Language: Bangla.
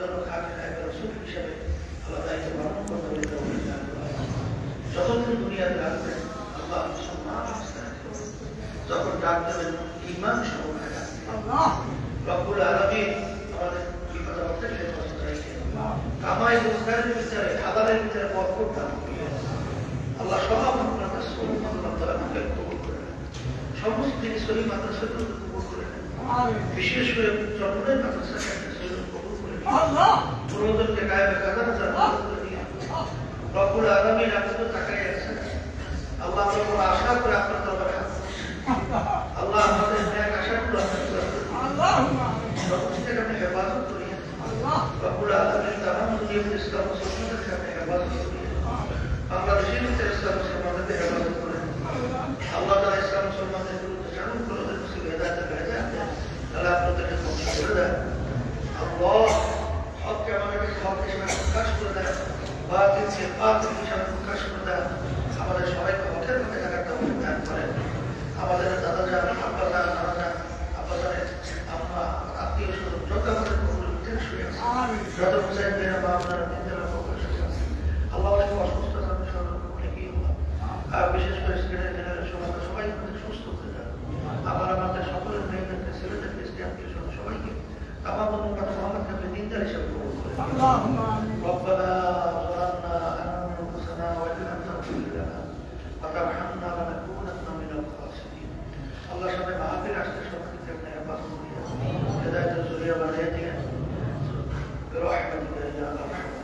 জন্য আল্লাহ করতে হবে। যতদিন দুনিয়াতে রাখবেন আল্লাহ সম্মান যখন ডাক দেবেন ইমান সহকারে রব্বুল আলমী আমাদের বিপদ আপদে কামাই রোজগারের ভিতরে বরকত দান আল্লাহ সব আপনার কাছে আল্লাহ তাআলা আমাকে কবুল করে সমস্ত দিন শরীর মাদ্রাসা কবুল করে বিশেষ করে চন্দ্রের মাদ্রাসা শরীর কবুল করে নেন। পুরোদরকে গায়ে কাদা হাজার করে দিয়ে রব্বুল আলমীর আপনি তো তাকাই আছেন আল্লাহ আমরা আশা করে আপনার দরবারে তুলছি। আল্লাহ আমাদের ন্যাক আশাগুলো আপনার দরবারে সমস্ত থেকে আপনি হেফাজত করিয়েন রব্বুল আলমীর তামাম দুনিয়া ইসলাম মুসলমানদেরকে আপনি হেফাজত করিয়েন বাংলাদেশের ভিতরে ইসলাম মুসলমানদেরকে হেফাজত করেন আল্লাহ তালা ইসলাম মুসলমানদের বিরুদ্ধে জানুন করে মুসলিম হেদায়ত ভেজা তাহলে আপনাদেরকে ধ্বংস করে দেন আল্লাহ হককে আমাদেরকে হক হিসেবে প্রকাশ করে দেন হিসাবে প্রকাশ করে আমাদের সবাইকে মধ্যে থাকার তৌফিক দান করেন। আমাদের দাদা যান আব্বা যান যান আব্বা আম্মা আত্মীয় স্বজন যত আমাদের কবুলের শুয়ে আছে। যত মুসাইদ বেরা বা আপনারা নিজেরা কবুল শুয়ে আছে। আল্লাহ অনেক অসুস্থ সরল অনেকেই আর বিশেষ করে স্ক্রিনের জেনারেল সমাজ সবাই সুস্থ হয়ে যান আবার আমাদের সকলের মেয়েদেরকে ছেলেদেরকে স্ত্রীকে সবাইকে আমার মনে মোহাম্মদ আপনি দিনদার হিসাবে কবুল لم تغفر لنا وترحمنا لنكونن من الخاسرين الله সামনে মাহফিল আসতে সবাইকে আপনি হেফাজত করিয়া হেদায়েতের জরিয়া বানিয়ে দিয়েন برحمتك يا ارحم